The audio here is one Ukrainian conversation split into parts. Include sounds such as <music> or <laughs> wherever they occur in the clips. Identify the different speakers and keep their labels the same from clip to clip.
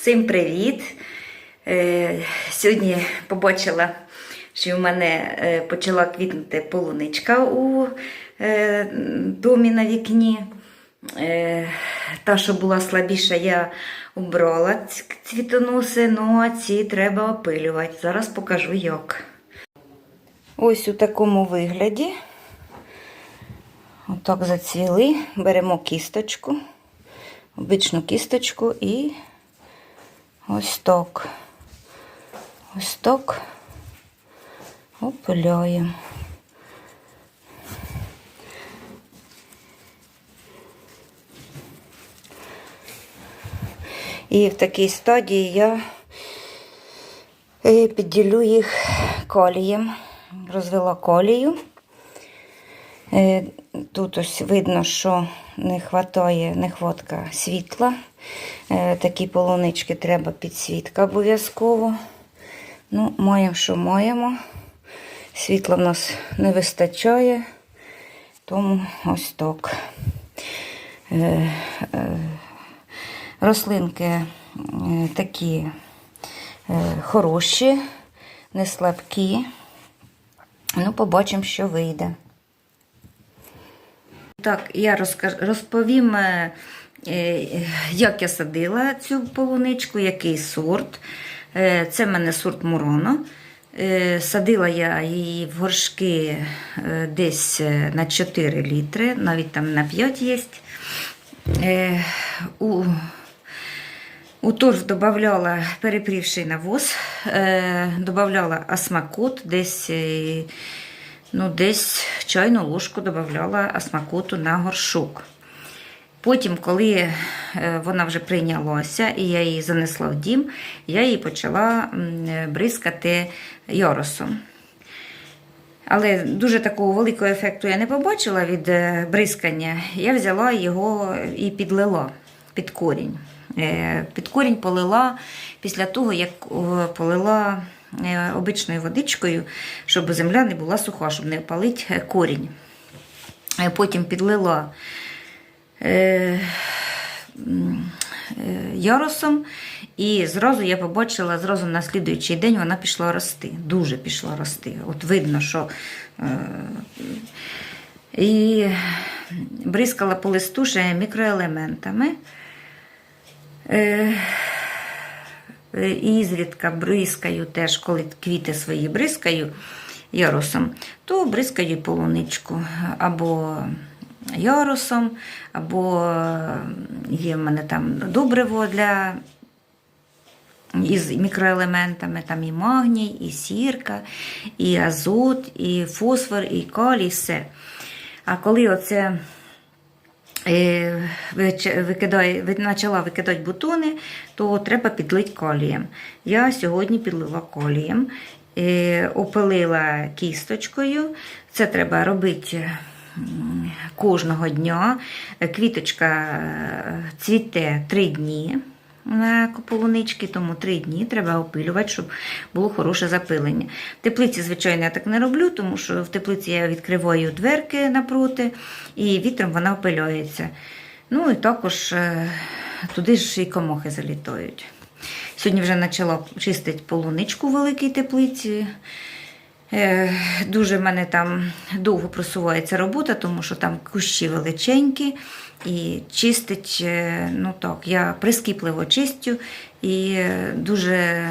Speaker 1: Всім привіт! Е, Сьогодні побачила, що в мене е, почала квітнути полуничка у е, домі на вікні. Та, що була слабіша, я убрала ці цвітоноси, ну а ці треба опилювати. Зараз покажу як. Ось у такому вигляді. Отак зацвіли. Беремо кісточку, обичну кісточку і ось так. Ось так опиляємо. І в такій стадії я е, підділю їх колієм, розвела колію. Е, Тут ось видно, що не вистачає нехватка світла. Е, Такі полунички треба підсвітка обов'язково. Ну, маємо, що маємо. Світла в нас не вистачає, тому ось так. Е, Рослинки такі хороші, не слабкі. Ну, побачимо, що вийде. Так, я розкаж... розповім, е, е, як я садила цю полуничку, який сорт. Е, Це в мене сорт Муроно. Е, Садила я її в горшки десь на 4 літри, навіть там на 5 є. У, у торф додавала перепрівший навоз, додавала асмакот, десь, ну, десь чайну ложку додавала асмакоту на горшок. Потім, коли е, вона вже прийнялася і я її занесла в дім, я її почала бризкати йоросом. Але дуже такого великого ефекту я не побачила від е, бризкання. Я взяла його і підлила під корінь. Е, Під корінь полила після того, як полила обичною водичкою, щоб земля не була суха, щоб не опалити корінь. Е, Потім підлила е, м, е, ярусом, і зразу я побачила, зразу на слідуючий день вона пішла рости. Дуже пішла рости. От видно, що е, і бризкала по листу ще мікроелементами. Е, і зрідка бризкаю теж, коли квіти свої бризкаю ярусом, то бризкаю полуничку або ярусом, або є в мене там добриво для із мікроелементами, там і магній, і сірка, і азот, і фосфор, і калій, все. А коли оце е, почала викидати бутони, то треба підлити калієм. Я сьогодні підлила калієм, е, опилила кісточкою. Це треба робити кожного дня. Квіточка е, цвіте три дні. На полунички, тому три дні треба опилювати, щоб було хороше запилення. В теплиці, звичайно, я так не роблю, тому що в теплиці я відкриваю дверки напроти, і вітром вона опиляється. Ну і також е, туди ж і комахи залітають. Сьогодні вже почала чистити полуничку в великій теплиці. Е, Дуже в мене там довго просувається робота, тому що там кущі величенькі і чистить, е, ну так, я прискіпливо чистю і е, дуже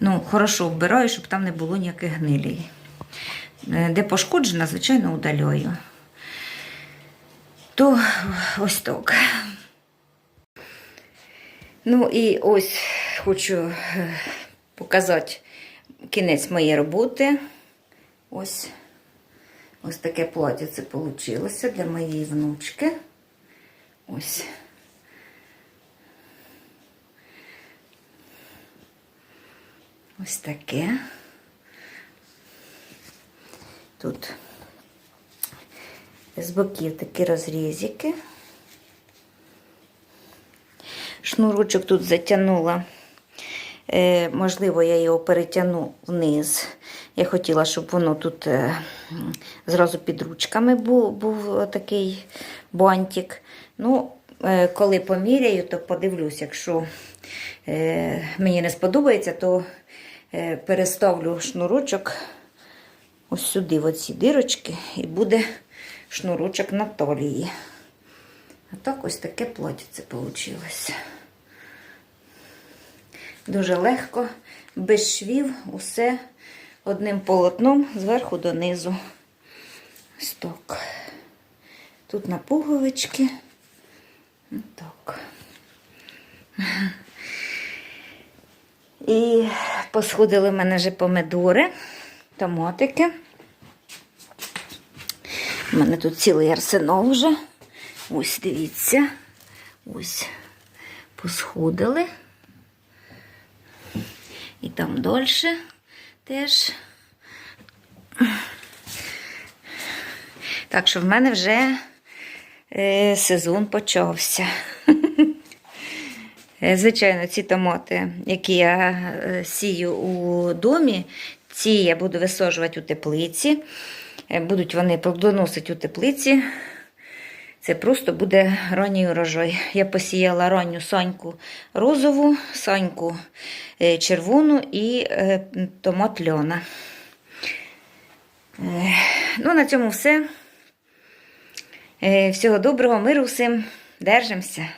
Speaker 1: ну, хорошо вбираю, щоб там не було ніяких гнилій. Де пошкоджена, звичайно, удаляю. То ось так. Ну і ось хочу показати кінець моєї роботи. Ось ось таке плаття вийшло для моєї внучки. Ось. Ось таке. Тут з боків такі розрізики. Шнурочок тут затягнула. Е, можливо, я його перетягну вниз. Я хотіла, щоб воно тут е, зразу під ручками був, був такий бантик. Ну, е, коли поміряю, то подивлюсь, якщо мені не сподобається, то переставлю шнурочок ось сюди, в оці дирочки, і буде шнурочок на талії. А так ось таке платьице вийшло. Дуже легко, без швів, усе одним полотном зверху донизу. Ось так. Тут на пуговички. Так. І посходили в мене вже помидори, томатики. У мене тут цілий арсенал вже. Ось дивіться. Ось посходили. І там дольше теж. Так що в мене вже е, сезон почався. <laughs> Е, Звичайно, ці томати, які я е, сію у домі, ці я буду висаджувати у теплиці. Е, Будуть вони плодоносити у теплиці. Це просто буде ранній урожай. Я посіяла ранню соньку розову, соньку е, червону і е, томат льона. Е, Ну, на цьому все. Всього доброго, миру всім. Держимося.